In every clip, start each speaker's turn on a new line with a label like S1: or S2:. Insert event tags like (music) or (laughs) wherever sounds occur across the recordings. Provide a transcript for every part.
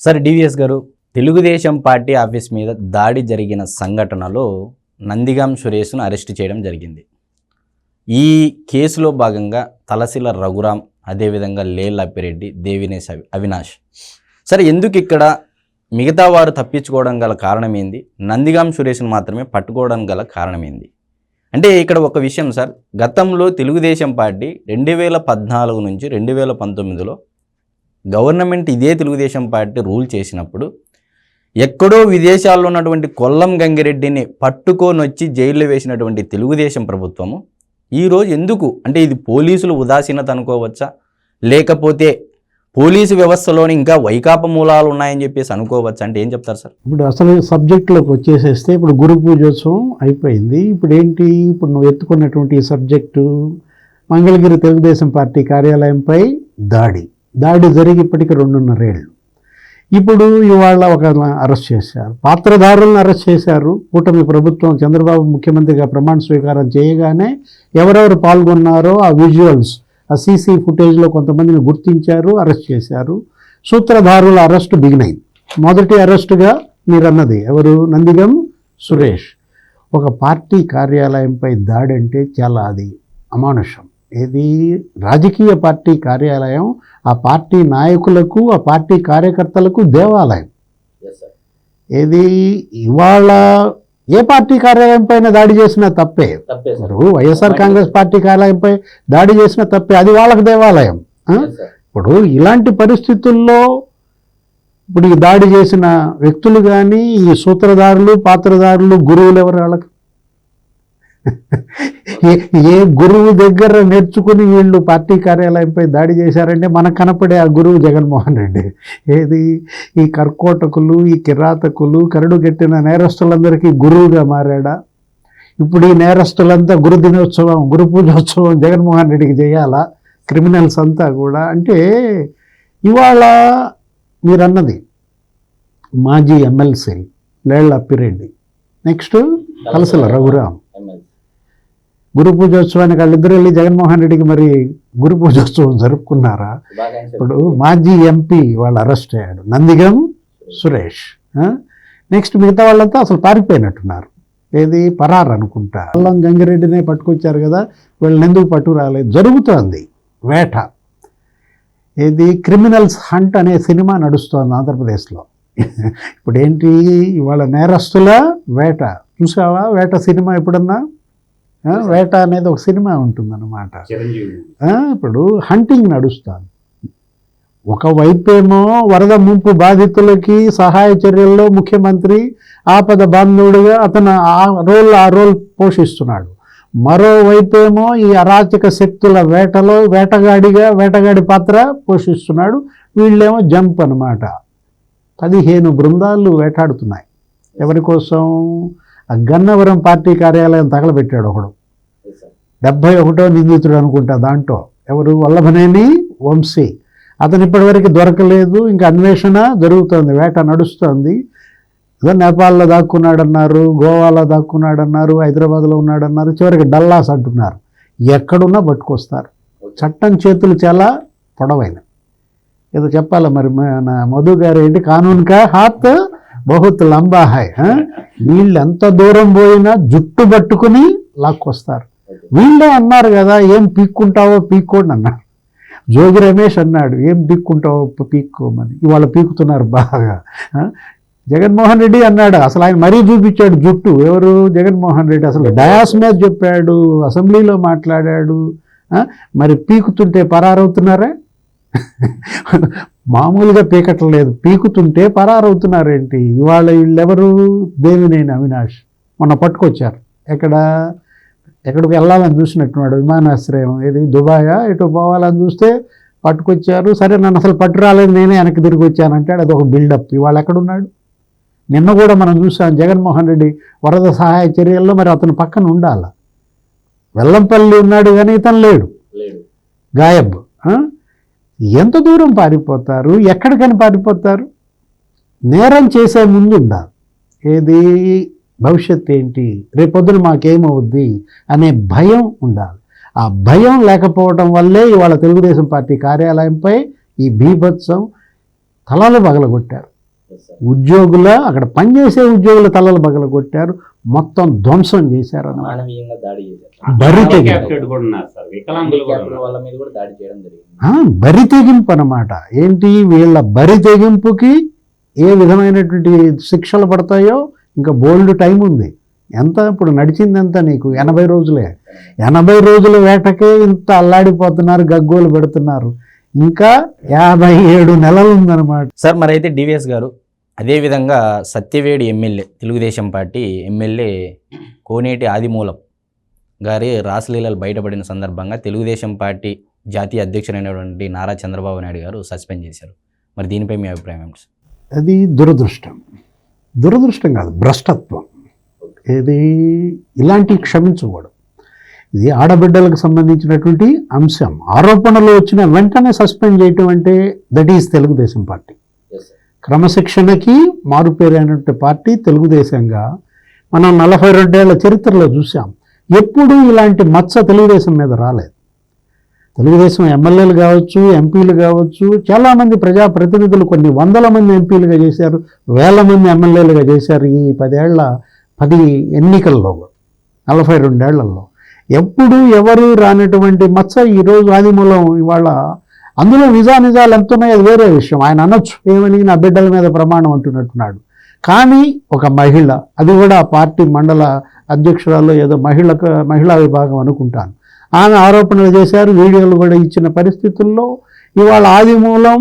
S1: Sir DVS గారు Telugu Desam party office మీద దాడి జరిగిన సంఘటనలో నందిగాం సురేష్ను అరెస్ట్ చేయడం జరిగింది. ఈ కేసులో భాగంగా తలసిల రఘురాం అదేవిధంగా లేల్ అప్పిరెడ్డి దేవినేశ్ అవి అవినాష్. సరే ఎందుకు ఇక్కడ మిగతా వారు తప్పించుకోవడం గల కారణం ఏంది? నందిగాం సురేష్ను మాత్రమే పట్టుకోవడం గల కారణం ఏంది? అంటే ఇక్కడ ఒక విషయం సార్ గతంలో తెలుగుదేశం పార్టీ రెండు వేల పద్నాలుగు నుంచి రెండు వేల పంతొమ్మిదిలో గవర్నమెంట్ ఇదే తెలుగుదేశం పార్టీ రూల్ చేసినప్పుడు ఎక్కడో విదేశాల్లో ఉన్నటువంటి కొల్లం గంగిరెడ్డిని పట్టుకొని వచ్చి జైల్లో వేసినటువంటి తెలుగుదేశం ప్రభుత్వము ఈరోజు ఎందుకు? అంటే ఇది పోలీసులు ఉదాసీనత అనుకోవచ్చా? లేకపోతే పోలీసు వ్యవస్థలోని ఇంకా వైకాప మూలాలు ఉన్నాయని చెప్పేసి అనుకోవచ్చు? అంటే ఏం చెప్తారు సార్?
S2: ఇప్పుడు అసలు సబ్జెక్టులోకి వచ్చేసేస్తే ఇప్పుడు గురు పూజోత్సవం అయిపోయింది. ఇప్పుడు ఏంటి? ఇప్పుడు నువ్వు ఎత్తుకున్నటువంటి సబ్జెక్టు మంగళగిరి తెలుగుదేశం పార్టీ కార్యాలయంపై దాడి. దాడి జరిగి ఇప్పటికి రెండున్నరేళ్ళు ఇప్పుడు ఇవాళ ఒక అరెస్ట్ చేశారు. పాత్రధారులను అరెస్ట్ చేశారు. కూటమి ప్రభుత్వం చంద్రబాబు ముఖ్యమంత్రిగా ప్రమాణ స్వీకారం చేయగానే ఎవరెవరు పాల్గొన్నారో ఆ విజువల్స్ ఆ సీసీ ఫుటేజ్లో కొంతమందిని గుర్తించారు అరెస్ట్ చేశారు. సూత్రధారుల అరెస్టు బిగినైంది. మొదటి అరెస్టుగా మీరన్నది ఎవరు? నందిగం సురేష్. ఒక పార్టీ కార్యాలయంపై దాడి అంటే చాలా అది అమానుషం. ఇది రాజకీయ పార్టీ కార్యాలయం ఆ పార్టీ నాయకులకు ఆ పార్టీ కార్యకర్తలకు దేవాలయం. ఏది? ఇవాళ ఏ పార్టీ కార్యాలయం పైన దాడి చేసినా తప్పే. ఇప్పుడు వైఎస్ఆర్ కాంగ్రెస్ పార్టీ కార్యాలయంపై దాడి చేసిన తప్పే. అది వాళ్ళకి దేవాలయం? ఇప్పుడు ఇలాంటి పరిస్థితుల్లో ఇప్పుడు ఈ దాడి చేసిన వ్యక్తులు కానీ ఈ సూత్రధారులు పాత్రధారులు గురువులు ఎవరు వాళ్ళకి? ఏ- ఏ గురువు దగ్గర నేర్చుకుని వీళ్ళు పార్టీ కార్యాలయంపై దాడి చేశారంటే మనకు కనపడే ఆ గురువు జగన్మోహన్ రెడ్డి. ఏది? ఈ కర్కోటకులు ఈ కిరాతకులు కరడుగట్టిన నేరస్తులందరికీ గురువుగా మారాడా? ఇప్పుడు ఈ నేరస్తులంతా గురు దినోత్సవం గురు పూజోత్సవం జగన్మోహన్ రెడ్డికి చేయాలా? క్రిమినల్స్ అంతా కూడా? అంటే ఇవాళ మీరన్నది మాజీ ఎమ్మెల్సీ లేళ్ళ అప్పిరెడ్డి. నెక్స్ట్ కలసల రఘురాం గురు పూజోత్సవానికి వాళ్ళిద్దరు వెళ్ళి జగన్మోహన్ రెడ్డికి మరి గురు పూజోత్సవం జరుపుకున్నారా? ఇప్పుడు మాజీ ఎంపీ వాళ్ళు అరెస్ట్ అయ్యాడు. నందిగం సురేష్ నెక్స్ట్ మిగతా వాళ్ళంతా అసలు పారిపోయినట్టున్నారు. ఏది? పరారు అనుకుంటా. అల్లం గంగిరెడ్డినే పట్టుకొచ్చారు కదా వీళ్ళని ఎందుకు పట్టు రాలేదు జరుగుతోంది వేట. ఏది? క్రిమినల్స్ హంట్ అనే సినిమా నడుస్తోంది ఆంధ్రప్రదేశ్లో. (laughs) ఇప్పుడు ఏంటి ఇవాళ నేరస్తుల వేట. చూసావా? వేట సినిమా ఎప్పుడన్నా? వేట అనేది ఒక సినిమా ఉంటుందన్నమాట. ఇప్పుడు హంటింగ్ నడుస్తుంది. ఒకవైపేమో వరద ముంపు బాధితులకి సహాయ చర్యల్లో ముఖ్యమంత్రి ఆపద బాంధవుడిగా అతను ఆ రోల్ ఆ రోల్ పోషిస్తున్నాడు. మరోవైపేమో ఈ అరాచక శక్తుల వేటలో వేటగాడిగా వేటగాడి పాత్ర పోషిస్తున్నాడు. వీళ్ళేమో జంప్ అన్నమాట. పదిహేను బృందాలు వేటాడుతున్నాయి. ఎవరి కోసం? గన్నవరం పార్టీ కార్యాలయం తగలబెట్టాడు ఒకడు. డెబ్భై ఒకటో నిందితుడు అనుకుంటా దాంట్లో. ఎవరు? వల్లభనేని వంశీ. అతను ఇప్పటివరకు దొరకలేదు. ఇంకా అన్వేషణ జరుగుతోంది. వేట నడుస్తోంది. ఏదో నేపాల్లో దాక్కున్నాడన్నారు గోవాలో దాక్కున్నాడన్నారు హైదరాబాద్లో ఉన్నాడన్నారు. చివరికి డల్లాస్ అంటున్నారు. ఎక్కడున్నా పట్టుకొస్తారు. చట్టం చేతులు చాలా పొడవైన ఏదో చెప్పాలా మరి మన మధు గారు ఏంటి? కానూన్కా హాత్ బహుత్ లంబాహాయ్ వీళ్ళు ఎంత దూరం పోయినా జుట్టు పట్టుకుని లాక్కొస్తారు. వీళ్ళే అన్నారు కదా ఏం పీక్కుంటావో పీక్కోండి అన్నారు జోగి రమేష్ అన్నాడు ఏం పీక్కుంటావో పీక్కోమని. ఇవాళ పీకుతున్నారు బాగా జగన్మోహన్ రెడ్డి అన్నాడు అసలు ఆయన మరీ చూపించాడు జుట్టు. ఎవరు? జగన్మోహన్ రెడ్డి అసలు డయాస్ మీద చెప్పాడు అసెంబ్లీలో మాట్లాడాడు మరి పీకుతుంటే పరారవుతున్నారా? మామూలుగా పీకట్లేదు. పీకుతుంటే పరారవుతున్నారేంటి? ఇవాళ వీళ్ళెవరు? దేవినేని అవినాష్? మొన్న పట్టుకొచ్చారు. ఎక్కడ? ఎక్కడికి వెళ్ళాలని చూసినట్టున్నాడు విమానాశ్రయం. ఏది? దుబాయా? ఎటు పోవాలని చూస్తే పట్టుకొచ్చారు. సరే నన్ను అసలు పట్టు రాలేదు నేనే వెనక్కి తిరిగి వచ్చానంటాడు అది ఒక బిల్డప్. ఇవాళ ఎక్కడున్నాడు? నిన్న కూడా మనం చూసాం జగన్మోహన్ రెడ్డి వరద సహాయ చర్యల్లో మరి అతను పక్కన ఉండాల? వెల్లంపల్లి ఉన్నాడు కానీ ఇతను లేడు. గాయబ్? ఎంత దూరం పారిపోతారు? ఎక్కడికని పారిపోతారు? నేరం చేసే ముందు ఉండాలి ఏది? భవిష్యత్ ఏంటి? రేపొద్దున మాకేమవుద్ది? అనే భయం ఉండాలి. ఆ భయం లేకపోవడం వల్లే ఇవాళ తెలుగుదేశం పార్టీ కార్యాలయంపై ఈ బీభత్సం తలలు పగలగొట్టారు ఉద్యోగుల అక్కడ పనిచేసే ఉద్యోగుల తలలు పగలగొట్టారు మొత్తం ధ్వంసం చేశారు బరి తెగింపు.
S3: Handicapped కూడా ఉన్నారు సార్. వికలాంగులు కూడా ఉన్నారు.
S1: వాళ్ళ మీద కూడా దాడి చేయడం జరిగింది.
S2: ఆ, బరి తెగింపు అన్నమాట. ఏంటి? వీళ్ళ బరి తెగింపుకి ఏ విధమైనటువంటి శిక్షలు పడతాయో ఇంకా బోల్డ్ టైం ఉంది. ఎంత ఇప్పుడు నడిచింది ఎంత నీకు? ఎనభై రోజులే. ఎనభై రోజుల వేటకే ఇంత అల్లాడిపోతున్నారు గగ్గోలు పెడుతున్నారు. ఇంకా యాభై ఏడు నెలలు ఉందన్నమాట.
S1: సార్ మరి అయితే డివిఎస్ గారు అదేవిధంగా Satyavedu MLA Telugudesam party MLA Koneti Adimulam గారి రాసలీలలు బయటపడిన సందర్భంగా తెలుగుదేశం పార్టీ జాతీయ అధ్యక్షుడైనటువంటి నారా చంద్రబాబు నాయుడు గారు సస్పెండ్ చేశారు. మరి దీనిపై మీ అభిప్రాయం ఏమిటి
S2: అది దురదృష్టం. దురదృష్టం కాదు భ్రష్టత్వం. ఇది ఇలాంటి క్షమించకూడదు. ఇది ఆడబిడ్డలకు సంబంధించినటువంటి అంశం. ఆరోపణలు వచ్చిన వెంటనే సస్పెండ్ చేయటం అంటే దట్ ఈస్ తెలుగుదేశం పార్టీ. క్రమశిక్షణకి మారుపేరైనటువంటి పార్టీ తెలుగుదేశంగా మనం నలభై రెండేళ్ళ చరిత్రలో చూసాం ఎప్పుడూ ఇలాంటి మచ్చ తెలుగుదేశం మీద రాలేదు. తెలుగుదేశం ఎమ్మెల్యేలు కావచ్చు ఎంపీలు కావచ్చు చాలామంది ప్రజాప్రతినిధులు కొన్ని వందల మంది ఎంపీలుగా చేశారు వేల మంది ఎమ్మెల్యేలుగా చేశారు ఈ పదేళ్ళ పది ఎన్నికల్లో నలభై రెండేళ్ళలో. ఎప్పుడు ఎవరు రానటువంటి మచ్చ ఈరోజు ఆదిమూలం ఇవాళ అందులో నిజా నిజాలు ఎంత ఉన్నాయో అది వేరే విషయం. ఆయన అనొచ్చు ఏమని నా బిడ్డల మీద ప్రమాణం అంటున్నట్టున్నాడు. కానీ ఒక మహిళ అది కూడా పార్టీ మండల అధ్యక్షురాలు ఏదో మహిళకు మహిళా విభాగం అనుకుంటాను. ఆమె ఆరోపణలు చేశారు వీడియోలు కూడా ఇచ్చిన పరిస్థితుల్లో ఇవాళ ఆదిమూలం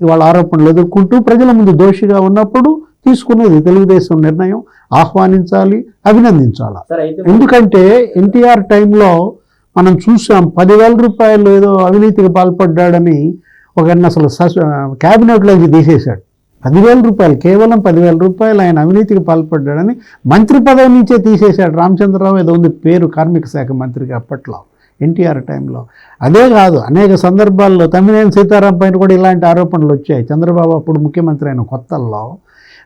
S2: ఇవాళ ఆరోపణలు ఎదుర్కొంటూ ప్రజల ముందు దోషిగా ఉన్నప్పుడు తీసుకునేది తెలుగుదేశం నిర్ణయం. ఆహ్వానించాలి అభినందించాలి. ఎందుకంటే ఎన్టీఆర్ టైంలో మనం చూసాం పదివేల రూపాయలు ఏదో అవినీతికి పాల్పడ్డాడని ఒకరిని అసలు సస్ క్యాబినెట్లోంచి తీసేశాడు. పదివేల రూపాయలు కేవలం పదివేల రూపాయలు ఆయన అవినీతికి పాల్పడ్డాడని మంత్రి పదవి నుంచే తీసేశాడు. రామచంద్రరావు ఏదో ఉంది పేరు కార్మిక శాఖ మంత్రిగా అప్పట్లో ఎన్టీఆర్ టైంలో. అదే కాదు అనేక సందర్భాల్లో తమ్మినేని సీతారాం పైన కూడా ఇలాంటి ఆరోపణలు వచ్చాయి. చంద్రబాబు అప్పుడు ముఖ్యమంత్రి అయిన కొత్తల్లో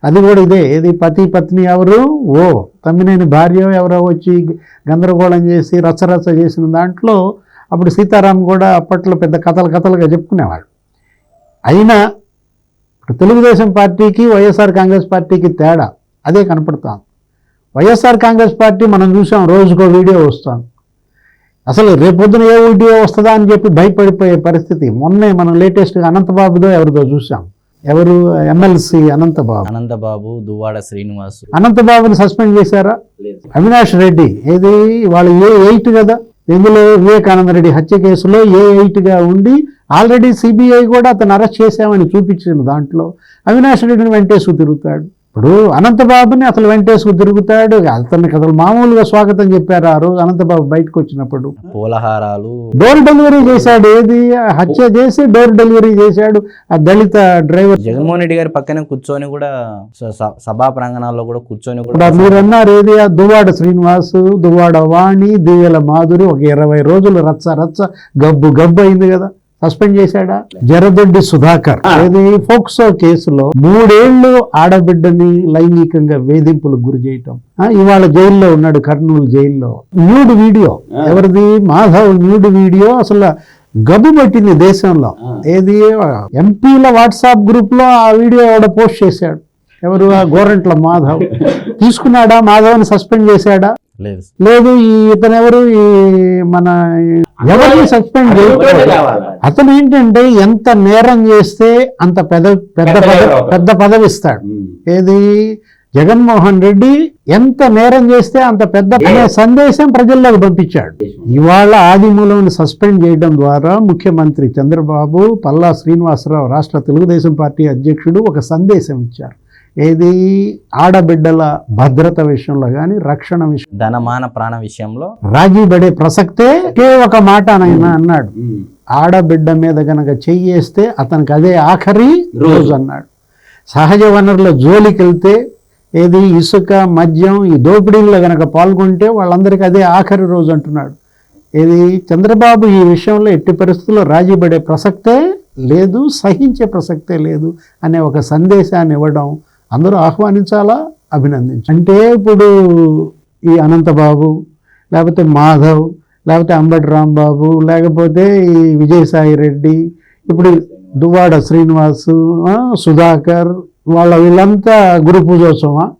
S2: అది కూడా ఇదే. ఏది పతి పత్ని ఎవరు? ఓ తమ్మినేని భార్య ఎవరో వచ్చి గందరగోళం చేసి రచ్చరచ్చ చేసిన దాంట్లో అప్పుడు సీతారాం కూడా అప్పట్లో పెద్ద కథలు కథలుగా చెప్పుకునేవాడు. అయినా ఇప్పుడు తెలుగుదేశం పార్టీకి వైఎస్ఆర్ కాంగ్రెస్ పార్టీకి తేడా అదే కనపడుతాం వైఎస్ఆర్ కాంగ్రెస్ పార్టీ మనం చూసాం రోజుకో వీడియో వస్తాం అసలు రేపొద్దున ఏ వీడియో వస్తుందా అని చెప్పి భయపడిపోయే పరిస్థితి. మొన్నే మనం లేటెస్ట్గా అనంతబాబుదో ఎవరిదో చూసాం. ఎవరు? ఎమ్మెల్సీ అనంతబాబు.
S1: అనంతబాబు దువ్వాడ శ్రీనివాస్.
S2: అనంతబాబుని సస్పెండ్ చేశారా?
S1: లేదు.
S2: అవినాష్ రెడ్డి ఏది? వాళ్ళు ఏ ఎయిట్ కదా? ఇందులో వివేకానంద రెడ్డి హత్య కేసులో ఏ ఎయిట్గా ఉండి ఆల్రెడీ సిబిఐ కూడా అతను అరెస్ట్ చేశామని చూపించిన దాంట్లో. అవినాష్ రెడ్డిని వెంటేసుకు తిరుగుతాడు. ఇప్పుడు అనంతబాబుని అసలు వెంటేసుకు తిరుగుతాడు. అతనికి అసలు మామూలుగా స్వాగతం చెప్పారు ఆ రోజు అనంతబాబు బయటకు వచ్చినప్పుడు.
S1: పూలహారాలు
S2: డోర్ డెలివరీ చేశాడు. ఏది? హత్య చేసి డోర్ డెలివరీ చేశాడు ఆ దళిత డ్రైవర్.
S1: జగన్మోహన్ రెడ్డి గారి పక్కనే కూర్చొని కూడా స- సభా ప్రాంగణాల్లో కూడా కూర్చొని కూడా
S2: మీరు అన్నారు ఏది? ఆ దువ్వాడ శ్రీనివాసు దువ్వాడ వాణి దివ్యల మాధురి ఒక ఇరవై రోజులు రచ్చ రచ్చ గబ్బు గబ్బు అయింది కదా. సస్పెండ్ చేశాడా? జరదొడ్డి సుధాకర్. ఏది? ఫోక్సో కేసులో మూడేళ్ళు ఆడబిడ్డని లైంగికంగా వేధింపులకు గురి చేయటం. ఇవాళ జైల్లో ఉన్నాడు కర్నూలు జైల్లో. Nude video. ఎవరిది? Madhav nude video. అసలు గబ్బు పట్టింది దేశంలో. ఏది? ఎంపీల వాట్సాప్ గ్రూప్లో ఆ వీడియో ఎవడో పోస్ట్ చేశాడు. ఎవరు? ఆ గోరంట్ల మాధవ్. (laughs) తీసుకున్నాడా? మాధవ్ని సస్పెండ్ చేశాడా?
S1: లేదు.
S2: లేదు. ఈ ఇతను ఎవరు ఈ మన ఎవరిని సస్పెండ్. అతను ఏంటంటే ఎంత నేరం చేస్తే అంత పెద్ద పెద్ద
S3: పెద్ద
S2: పదవి
S3: గౌరవం.
S2: పెద్ద పదవి ఇస్తాడు. ఏది జగన్మోహన్ రెడ్డి ఎంత నేరం చేస్తే అంత పెద్ద సందేశం ప్రజల్లోకి పంపించాడు ఇవాళ ఆదిమూలంని సస్పెండ్ చేయడం ద్వారా ముఖ్యమంత్రి చంద్రబాబు పల్లా శ్రీనివాసరావు రాష్ట్ర తెలుగుదేశం పార్టీ అధ్యక్షుడు ఒక సందేశం ఇచ్చారు ఏది? ఆడబిడ్డల భద్రత విషయంలో కానీ రక్షణ విషయం
S1: ధనమాన ప్రాణ విషయంలో
S2: రాజీ పడే ప్రసక్తే ఒకే ఒక మాట ఆయన అన్నాడు. ఆడబిడ్డ మీద గనక చెయ్యేస్తే అతనికి అదే ఆఖరి రోజు. అన్నాడు. సహజ వనరుల జోలికి వెళ్తే ఏది? ఇసుక మద్యం ఈ దోపిడీల్లో గనక పాల్గొంటే వాళ్ళందరికీ అదే ఆఖరి రోజు అంటున్నాడు. ఏది? చంద్రబాబు ఈ విషయంలో ఎట్టి పరిస్థితుల్లో రాజీ పడే ప్రసక్తే లేదు సహించే ప్రసక్తే లేదు అనే ఒక సందేశాన్ని ఇవ్వడం అందరూ ఆహ్వానించాలా? అభినందించాలి అంటే ఇప్పుడు ఈ అనంతబాబు లేకపోతే మాధవ్ లేకపోతే అంబటి రాంబాబు లేకపోతే ఈ విజయసాయి రెడ్డి ఇప్పుడు దువ్వాడ శ్రీనివాస్ సుధాకర్ వాళ్ళ వీళ్ళంతా గురు పూజోత్సవం